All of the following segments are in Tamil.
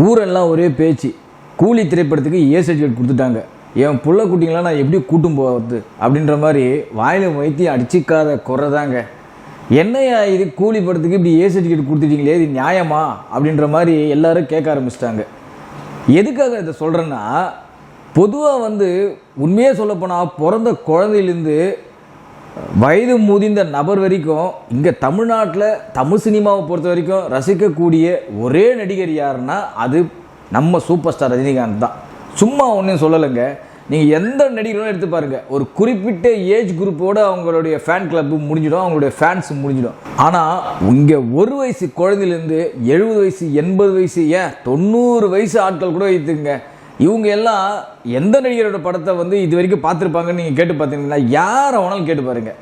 ஊரெல்லாம் ஒரே பேச்சு. கூலி திரைப்படத்துக்கு ஏ சர்டிஃபிகேட் கொடுத்துட்டாங்க. என் புள்ள குட்டிங்களாம் நான் எப்படி கூட்டும் போகிறது அப்படின்ற மாதிரி வாயில் வைத்தியம் அடிச்சிக்காத குறை தாங்க. என்னையா இது கூலி படத்துக்கு இப்படி ஏ சர்டிஃபிகேட் கொடுத்துட்டீங்களே இது நியாயமா அப்படின்ற மாதிரி எல்லாரும் கேட்க ஆரம்பிச்சிட்டாங்க. எதுக்காக இதை சொல்கிறேன்னா பொதுவாக வந்து உண்மையே சொல்லப்போனால் பிறந்த குழந்தையிலேருந்து வயது முதிர்ந்த நபர் வரைக்கும் இங்கே தமிழ்நாட்டில் தமிழ் சினிமாவை பொறுத்த வரைக்கும் ரசிக்கக்கூடிய ஒரே நடிகர் யாருன்னா அது நம்ம சூப்பர் ஸ்டார் ரஜினிகாந்த் தான். சும்மா ஒன்றும் சொல்லலைங்க. நீங்கள் எந்த நடிகரும் எடுத்து பாருங்கள் ஒரு குறிப்பிட்ட ஏஜ் குரூப்போடு அவங்களுடைய ஃபேன் கிளப்பு முடிஞ்சிடும் அவங்களுடைய ஃபேன்ஸ் முடிஞ்சிடும். ஆனால் இங்கே ஒரு வயசு குழந்தையிலேருந்து எழுபது வயசு எண்பது வயசு ஏன் தொண்ணூறு வயசு ஆட்கள் கூட வைத்துங்க இவங்க எல்லாம் எந்த நடிகரோட படத்தை வந்து இது வரைக்கும் பார்த்துருப்பாங்கன்னு நீங்கள் கேட்டு பார்த்தீங்கன்னா யாரை வேணாலும் கேட்டு பாருங்கள்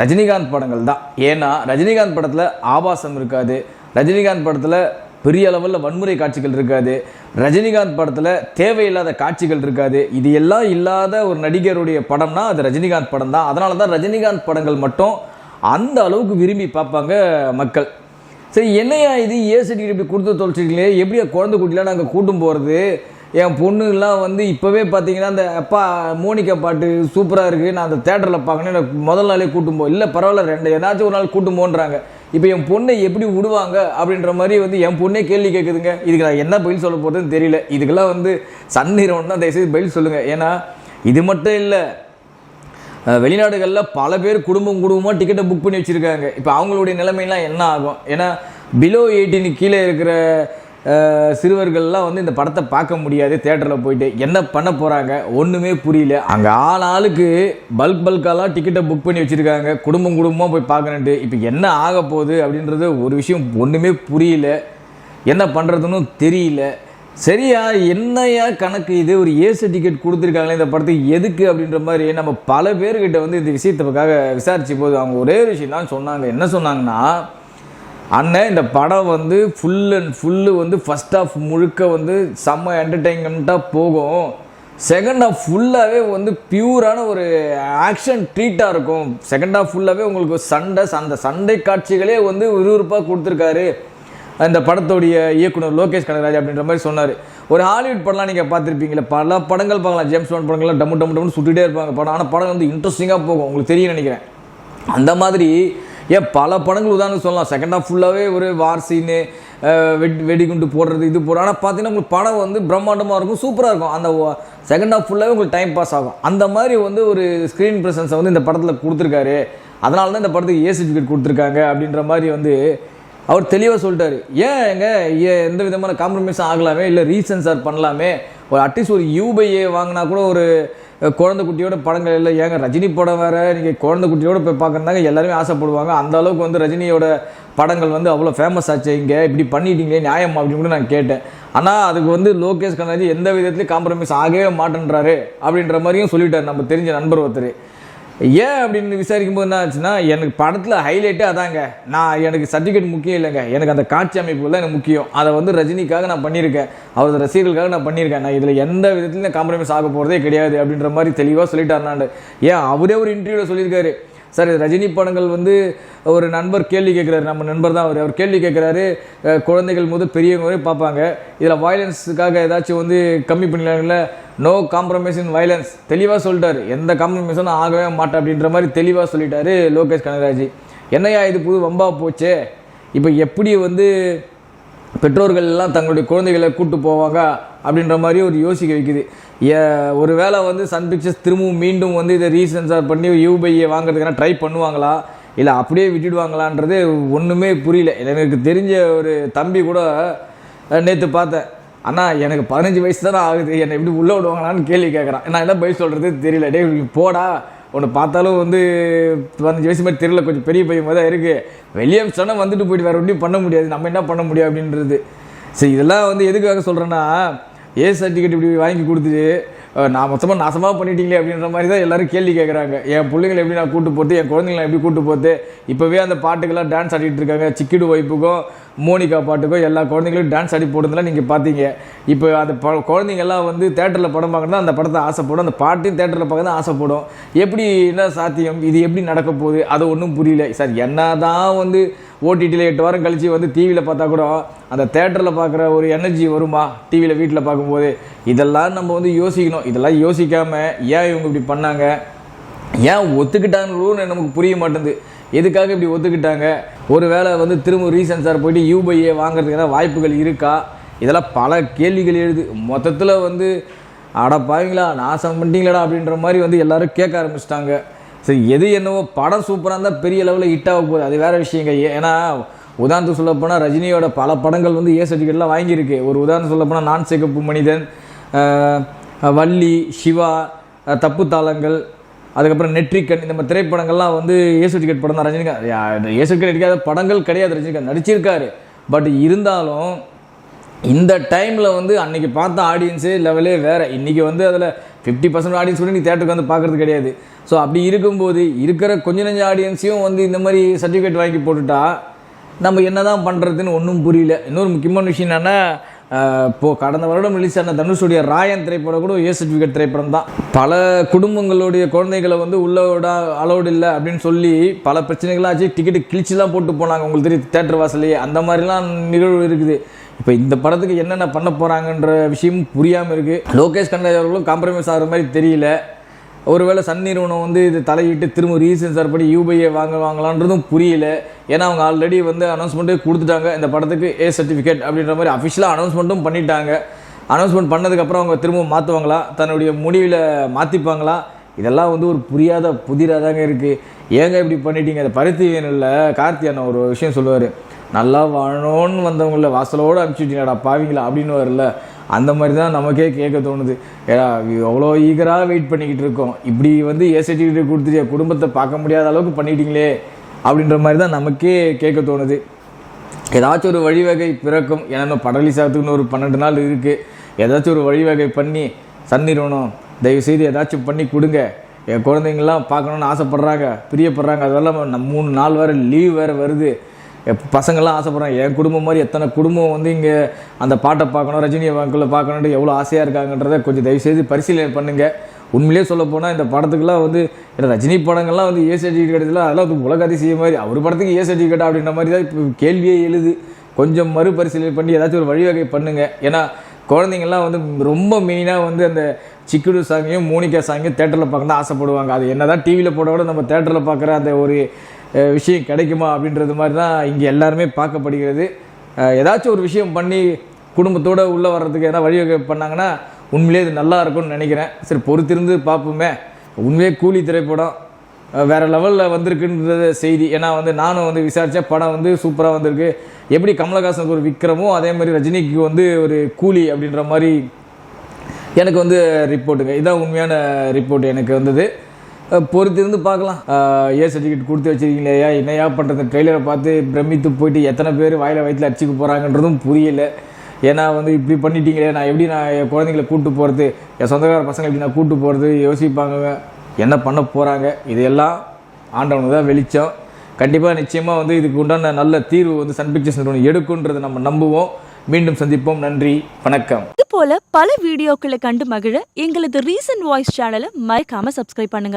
ரஜினிகாந்த் படங்கள் தான். ஏன்னா ரஜினிகாந்த் படத்தில் ஆபாசம் இருக்காது. ரஜினிகாந்த் படத்தில் பெரிய அளவில் வன்முறை காட்சிகள் இருக்காது. ரஜினிகாந்த் படத்தில் தேவையில்லாத காட்சிகள் இருக்காது. இது எல்லாம் இல்லாத ஒரு நடிகருடைய படம்னா அது ரஜினிகாந்த் படம் தான். அதனால தான் ரஜினிகாந்த் படங்கள் மட்டும் அந்த அளவுக்கு விரும்பி பார்ப்பாங்க மக்கள். சரி என்னையா இது? ஏ சர்டிஃபிகேட் இப்படி கொடுத்து தொலைச்சிருக்கீங்களே? எப்படியா குழந்தை குட்டிலாம் நாங்கள் கூட்டும் போகிறது என் பொண்ணுலாம் வந்து இப்போவே பார்த்தீங்கன்னா அந்த அப்பா மோனிகா பாட்டு சூப்பராக இருக்குது நான் அந்த தேட்டரில் பார்க்கணும். எனக்கு முதல் நாளே கூட்டும் போ இல்லை பரவாயில்ல ரெண்டு ஏதாச்சும் ஒரு நாள் கூட்டும் போன்றாங்க. இப்போ என் பொண்ணை எப்படி விடுவாங்க அப்படின்ற மாதிரி வந்து என் பொண்ணே கேள்வி கேட்குதுங்க இதுக்கு நான் என்ன பதில் சொல்ல போகிறதுன்னு தெரியல. இதுக்கெல்லாம் வந்து சன் நிறுவனம் தான் தயவுசெய்து பதில் சொல்லுங்கள் ஏன்னா இது மட்டும் இல்லை வெளிநாடுகளில் பல பேர் குடும்பம் குடும்பமாக டிக்கெட்டை புக் பண்ணி வச்சுருக்காங்க. இப்போ அவங்களுடைய நிலைமைலாம் என்ன ஆகும்? ஏன்னா பிலோ எயிட்டீன் கீழே இருக்கிற சிறுவர்கள்லாம் வந்து இந்த படத்தை பார்க்க முடியாது தேட்டரில் போயிட்டு. என்ன பண்ண போகிறாங்க ஒன்றுமே புரியல. அங்கே ஆள் ஆளுக்கு பல்க் பல்காலாம் டிக்கெட்டை புக் பண்ணி வச்சுருக்காங்க. குடும்பம் குடும்பமாக போய் பார்க்கணுன்ட்டு. இப்போ என்ன ஆக போகுது அப்படின்றது ஒரு விஷயம் ஒன்றுமே புரியல. என்ன பண்ணுறதுன்னு தெரியல. சரியா என்னையா கணக்கு இது? ஒரு ஏசி டிக்கெட் கொடுத்துருக்காங்களே இந்த படத்துக்கு. எதுக்கு அப்படின்ற மாதிரி நம்ம பல பேர்கிட்ட வந்து இந்த விஷயத்துக்காக விசாரிச்ச போது அவங்க ஒரே ஒரு விஷயம் தான் சொன்னாங்க. என்ன சொன்னாங்கன்னா அண்ணன் இந்த படம் வந்து ஃபுல் அண்ட் ஃபுல்லு வந்து ஃபஸ்ட் ஆஃப் முழுக்க வந்து செம்ம என்டர்டெயின்மெண்ட்டாக போகும். செகண்ட் ஆஃப் ஃபுல்லாகவே வந்து பியூரான ஒரு ஆக்ஷன் ட்ரீட்டாக இருக்கும். செகண்ட் ஆஃப் ஃபுல்லாகவே உங்களுக்கு சண்டை அந்த சண்டை காட்சிகளே வந்து விறுவிறுப்பாக கொடுத்துருக்காரு. அந்த படத்தோடைய இயக்குனர் லோகேஷ் கனகராஜ் அப்படின்ற மாதிரி சொன்னார். ஒரு ஹாலிவுட் படம்லாம் நீங்கள் பார்த்துருப்பீங்களா பல படங்கள் பார்க்கலாம். ஜேம்ஸ் பாண்ட் படங்கள்லாம் டம்மு டம்மு டம்னு சுட்டுகிட்டே இருப்பாங்க. படம் ஆனால் படம் வந்து இன்ட்ரெஸ்டிங்காக போகும். உங்களுக்கு தெரியும் நினைக்கிறேன். அந்த மாதிரி ஏன் பல படங்கள் உதாரணம் சொல்லலாம். செகண்ட் ஹாஃப் ஃபுல்லாகவே ஒரு வார் சீனு வெடி வெடிகுண்டு போடுறது இது போடுறது ஆனால் பார்த்தீங்கன்னா உங்களுக்கு படம் வந்து பிரம்மாண்டமாக இருக்கும் சூப்பராக இருக்கும். அந்த செகண்ட் ஹாஃப் ஃபுல்லாகவே உங்களுக்கு டைம் பாஸ் ஆகும். அந்த மாதிரி வந்து ஒரு ஸ்க்ரீன் ப்ரெசன்ஸை வந்து இந்த படத்தில் கொடுத்துருக்காரு. அதனால தான் இந்த படத்துக்கு ஏ சர்டிஃபிகேட் கொடுத்துருக்காங்க அப்படின்ற மாதிரி வந்து அவர் தெளிவாக சொல்லிட்டாரு. ஏன் எங்க? எந்த விதமான காம்ப்ரமைஸும் ஆகலாமே? இல்லை ரீசென்சார் பண்ணலாமே? ஒரு அட்லீஸ்ட் ஒரு யூபைஏ வாங்கினா கூட ஒரு குழந்தை குட்டியோட படங்கள் இல்லை. ஏங்க ரஜினி படம் வேறு நீங்கள் குழந்தை குட்டியோட போய் பார்க்குறதாங்க எல்லாருமே ஆசைப்படுவாங்க. அந்த அளவுக்கு வந்து ரஜினியோட படங்கள் வந்து அவ்வளோ ஃபேமஸ் ஆச்சு இங்கே? இப்படி பண்ணிட்டீங்களே நியாயம்? அப்படின்னு கூட நான் கேட்டேன். ஆனால் அதுக்கு வந்து லோகேஷ் கண்ணாஜி எந்த விதத்துலையும் காம்ப்ரமைஸ் ஆகவே மாட்டேன்றாரு. அப்படின்ற மாதிரியும் சொல்லிட்டார் நம்ம தெரிஞ்ச நண்பர் ஒருத்தர். ஏன் அப்படின்னு விசாரிக்கும் போது என்ன ஆச்சுன்னா எனக்கு படத்தில் ஹைலைட்டே அதாங்க. நான் எனக்கு சர்டிஃபிகேட் முக்கியம் இல்லைங்க. எனக்கு அந்த காட்சி அமைப்பு தான் எனக்கு முக்கியம். அதை வந்து ரஜினிக்காக நான் பண்ணியிருக்கேன். அவரது ரசிகர்களுக்காக நான் பண்ணியிருக்கேன். நான் இதில் எந்த விதத்துலையும் காம்ப்ரமைஸ் ஆக போகிறதே கிடையாது அப்படின்ற மாதிரி தெளிவாக சொல்லிட்டாருனாண்டு ஏன் அவரே ஒரு இன்டர்வியூவில் சொல்லியிருக்காரு. சார் இது ரஜினி படங்கள் வந்து ஒரு நண்பர் கேள்வி கேட்குறாரு நம்ம நண்பர் தான் அவர். அவர் கேள்வி கேட்குறாரு குழந்தைகள் முதல் பெரியவங்க வரை பார்ப்பாங்க. இதில் வயலன்ஸுக்காக ஏதாச்சும் வந்து கம்மி பண்ணிடலாங்கல்ல நோ காம்ப்ரமைஸ் இன் வயலன்ஸ் தெளிவாக சொல்லிட்டார். எந்த காம்ப்ரமைஸும் நான் ஆகவே மாட்டேன் அப்படின்ற மாதிரி தெளிவாக சொல்லிட்டாரு லோகேஷ் கனகராஜ். என்னையா இது புது வம்பா போச்சே? இப்போ எப்படி வந்து பெற்றோர்கள் எல்லாம் தங்களுடைய குழந்தைகளை கூட்டு போவாங்க அப்படின்ற மாதிரி ஒரு யோசிக்க வைக்குது. ஒரு வேளை வந்து சன் பிக்சர்ஸ் திரும்பவும் மீண்டும் வந்து இதை ரீசென்சார் பண்ணி யூபையை வாங்குறதுக்கான ட்ரை பண்ணுவாங்களா? இல்லை அப்படியே விட்டுடுவாங்களான்றது ஒன்றுமே புரியல. எனக்கு தெரிஞ்ச ஒரு தம்பி கூட நேற்று பார்த்தேன். அண்ணா எனக்கு பதினஞ்சு வயசு தானே ஆகுது. என்னை எப்படி உள்ளே விடுவாங்களான்னு கேள்வி கேட்குறான் நான் என்ன பதில் சொல்கிறது தெரியல. டேய் போடா. உன்னை பார்த்தாலும் வந்து பதினஞ்சு வயசு மாதிரி தெரியல. கொஞ்சம் பெரிய பையன் மாதிரி தான் இருக்குது வெளியே சொன்னால் வந்துட்டு போயிட்டு வேறு ஒன்றும் பண்ண முடியாது. நம்ம என்ன பண்ண முடியும்? அப்படின்றது. சரி இதெல்லாம் வந்து எதுக்காக சொல்கிறேன்னா ஏ சர்டிஃபிகேட் இப்படி வாங்கி கொடுத்துட்டு? நான் மொத்தமாக நாசமாக பண்ணிட்டீங்களே அப்படின்ற மாதிரி தான் எல்லோரும் கேள்வி கேட்குறாங்க என் பிள்ளைங்களை எப்படி நான் கூட்டு போகிறது என் குழந்தைங்களை எப்படி கூட்டு போகிறது இப்போவே அந்த பாட்டுக்கெல்லாம் டான்ஸ் ஆடிட்டு இருக்காங்க. சிக்கிடு வைப்புக்கும் மோனிகா பாட்டுக்கோ எல்லா குழந்தைங்களும் டான்ஸ் ஆடி போடுறதுலாம் நீங்கள் பார்த்தீங்க. இப்போ அந்த ப குழந்தைங்க எல்லாம் வந்து தேட்டரில் படம் பார்க்கணும் அந்த படத்தை ஆசைப்படும். அந்த பாட்டையும் தேட்டரில் பார்க்க தான் ஆசைப்படும். எப்படி என்ன சாத்தியம்? இது எப்படி நடக்க போகுது? அது ஒன்றும் புரியல. சார் என்னதான் வந்து ஓடிடியில் எட்டு வாரம் கழித்து வந்து டிவியில் பார்த்தா கூட அந்த தேட்டரில் பார்க்குற ஒரு எனர்ஜி வருமா? டிவியில் வீட்டில் பார்க்கும்போது. இதெல்லாம் நம்ம வந்து யோசிக்கணும். இதெல்லாம் யோசிக்காமல் ஏன் இவங்க இப்படி பண்ணாங்க? ஏன் ஒத்துக்கிட்டாங்களோன்னு நமக்கு புரிய மாட்டேங்குது. எதுக்காக இப்படி ஒத்துக்கிட்டாங்க? ஒருவேளை வந்து திரும்ப ரீசென்சார் போயிட்டு யூபையை வாங்குறதுக்கான வாய்ப்புகள் இருக்கா? இதெல்லாம் பல கேள்விகள் எழுது. மொத்தத்தில் வந்து அட பாவீங்களா நாசம் பண்ணிட்டீங்களாடா அப்படின்ற மாதிரி வந்து எல்லாரும் கேட்க ஆரம்பிச்சிட்டாங்க. சரி எது என்னவோ படம் சூப்பராக இருந்தால் பெரிய லெவலில் ஹிட் ஆக போகுது. அது வேற விஷயங்க. ஏன்னா உதாரணத்துக்கு சொல்ல போனால் ரஜினியோட பல படங்கள் வந்து ஏ சர்டிஃபிகேட்லாம் வாங்கியிருக்கு. ஒரு உதாரணம் சொல்ல போனால் நான் சிகப்பு மனிதன் வள்ளி சிவா தப்பு தாளங்கள் அதுக்கப்புறம் நெற்றிக்கண் இந்த மாதிரி திரைப்படங்கள்லாம் வந்து ஏசு சர்டிஃபிகேட் படம் தான் ரஜினிகாந்த். ஏசு ஏ சர்டிஃபிகேட் அடிக்காத படங்கள் கிடையாது ரஜினிகாந்த். நடிச்சிருக்காரு. பட் இருந்தாலும் இந்த டைமில் வந்து அன்றைக்கி பார்த்த ஆடியன்ஸே லெவலே வேறு. இன்றைக்கி வந்து அதில் ஃபிஃப்டி பர்சன்ட் ஆடியன்ஸ் கூட நீ தேட்டருக்கு வந்து பார்க்குறது கிடையாது. ஸோ அப்படி இருக்கும்போது இருக்கிற கொஞ்ச நஞ்ச ஆடியன்ஸையும் வந்து இந்த மாதிரி சர்டிஃபிகேட் வாங்கி போட்டுட்டா நம்ம என்ன தான் பண்ணுறதுன்னு ஒன்றும் புரியல. இன்னொரு முக்கியமான விஷயம் என்னென்னா இப்போது கடந்த வருடம் ரிலீஸ் ஆன தனுஷுடைய ராயன் திரைப்படம் கூட ஏ சர்டிஃபிகேட் திரைப்படம் தான். பல குடும்பங்களுடைய குழந்தைகளை வந்து உள்ளோட அலோடு அலௌடு இல்லை அப்படின்னு சொல்லி பல பிரச்சனைகளாச்சு ஆச்சு. டிக்கெட்டு கிழிச்சுலாம் போட்டு போனாங்க. உங்களுக்கு தெரியும் தேட்டர் வாசலையே அந்த மாதிரிலாம் நிகழ்வு இருக்குது. இப்போ இந்த படத்துக்கு என்னென்ன பண்ண போகிறாங்கன்ற விஷயமும் புரியாமல் இருக்குது லோகேஷ் கண்ணராஜ் அவர்களும் காம்ப்ரமைஸ் ஆகிற மாதிரி தெரியல. ஒருவேளை சன் நிறுவனம் வந்து இது தலையிட்டு திரும்ப ரீசன் சார் படி யூபிஐ வாங்க வாங்கலான்றதும் புரியல. ஏன்னா அவங்க ஆல்ரெடி வந்து அனௌன்ஸ்மெண்ட்டே கொடுத்துட்டாங்க. இந்த படத்துக்கு ஏ சர்டிஃபிகேட் அப்படின்ற மாதிரி அஃபிஷியலாக அனௌன்ஸ்மெண்ட்டும் பண்ணிட்டாங்க. அனௌன்ஸ்மெண்ட் பண்ணதுக்கப்புறம் அவங்க திரும்ப மாற்றுவாங்களா தன்னுடைய முடிவில் மாற்றிப்பாங்களா இதெல்லாம் வந்து ஒரு புரியாத புதிராக தாங்க இருக்குது ஏங்க இப்படி பண்ணிட்டீங்க? அதை பருத்தி வேணும்ல. கார்த்தி அண்ணன் ஒரு விஷயம் சொல்லுவார். நல்லா வாழணும்னு வந்தவங்கள வாசலோடு அனுப்பிச்சுட்டீங்கடா பாவீங்களா? அப்படின்னு வரல அந்த மாதிரி தான் நமக்கே கேட்க தோணுது. ஏடா எவ்வளோ ஈகராக வெயிட் பண்ணிக்கிட்டு இருக்கோம். இப்படி வந்து ஏ சர்டிஃபிகேட் கொடுத்துட்டு குடும்பத்தை பார்க்க முடியாத அளவுக்கு பண்ணிட்டீங்களே அப்படின்ற மாதிரி தான் நமக்கே கேட்க தோணுது. ஏதாச்சும் ஒரு வழிவகை பிறக்கும். ஏன்னா படலி படம் ஒரு பன்னெண்டு நாள் இருக்குது ஏதாச்சும் ஒரு வழிவகை பண்ணி சன் நிறுவனம் தயவுசெய்து ஏதாச்சும் பண்ணி கொடுங்க. என் குழந்தைங்கள்லாம் பார்க்கணுன்னு ஆசைப்பட்றாங்க பிரியப்படுறாங்க. அதெல்லாம் நம்ம மூணு நாள் வேறு லீவ் வேறு வருது. பசங்கள்லாம் ஆசைப்பட்றாங்க. என் குடும்பம் மாதிரி எத்தனை குடும்பம் வந்து இங்கே அந்த பாட்டை பார்க்கணும் ரஜினியை வாக்குள்ள பார்க்கணுன்ட்டு எவ்வளோ ஆசையாக இருக்காங்கன்றதை கொஞ்சம் தயவுசெய்து பரிசீலனை பண்ணுங்கள் உண்மையிலே சொல்ல போனால் இந்த படத்துக்குலாம் வந்து ரஜினி படங்கள்லாம் வந்து ஏ சர்டிஃபிகேட் அதெல்லாம் வந்து உலக அதிசயம் மாதிரி அவர் படத்துக்கு ஏ சர்டிஃபிகேட் அப்படின்ற மாதிரி தான் இப்போ கேள்வியே எழுது. கொஞ்சம் மறுபரிசீலனை பண்ணி ஏதாச்சும் ஒரு வழிவகை பண்ணுங்கள் ஏன்னா குழந்தைங்கள்லாம் வந்து ரொம்ப மெயினாக வந்து அந்த சிக்குடு சாங்கியும் மோனிகா சாங்கியும் தேட்டரில் பார்க்க தான் ஆசைப்படுவாங்க. அது என்ன தான் டிவியில் போட விட நம்ம தேட்டரில் பார்க்குற அந்த ஒரு விஷயம் கிடைக்குமா அப்படின்றது மாதிரி தான் இங்கே எல்லாருமே பார்க்கப்படுகிறது. ஏதாச்சும் ஒரு விஷயம் பண்ணி குடும்பத்தோடு உள்ளே வர்றதுக்கு எதாவது வழிவகை பண்ணாங்கன்னா உண்மையிலே இது நல்லா இருக்கும்னு நினைக்கிறேன். சரி பொறுத்திருந்து பார்ப்போமே. உண்மையே கூலி திரைப்படம் வேறு லெவலில் வந்திருக்குன்றது செய்தி. ஏன்னா வந்து நானும் வந்து விசாரித்தேன் படம் வந்து சூப்பராக வந்திருக்கு. எப்படி கமலஹாசனுக்கு ஒரு விக்ரமோ அதே மாதிரி ரஜினிக்கு வந்து ஒரு கூலி அப்படின்ற மாதிரி எனக்கு வந்து ரிப்போர்ட்டுங்க இதான் உண்மையான ரிப்போர்ட் எனக்கு வந்தது. பொறுத்திருந்து பார்க்கலாம். ஏ சர்டிஃபிகேட் கொடுத்து வச்சிருக்கீங்களேயா என்னையா பண்ணுறது ட்ரெய்லரை பார்த்து பிரமித்து போயிட்டு எத்தனை பேர் வாயில வயிற்றுல அடிச்சுக்க போகிறாங்கன்றதும் புரியல. ஏன்னா வந்து இப்படி பண்ணிட்டீங்களே நான் எப்படி நான் என் குழந்தைங்களை கூப்பிட்டு போகிறது என் சொந்தக்கார பசங்களை எப்படி நான் கூப்பிட்டு போகிறது யோசிப்பாங்க என்ன பண்ண போகிறாங்க இதெல்லாம் ஆண்டவனுக்கு தான் வெளிச்சம். கண்டிப்பாக நிச்சயமாக வந்து இதுக்கு உண்டான நல்ல தீர்வு வந்து சன் பிக்சர்ஸ் நிறுவனம் எடுக்குன்றதை நம்ம நம்புவோம். மீண்டும் சந்திப்போம். நன்றி. வணக்கம். இது போல பல வீடியோக்களை கண்டு மகிழ எங்களது ரீசன்ட் வாய்ஸ் சேனலை மறக்காம சப்ஸ்கிரைப் பண்ணுங்க.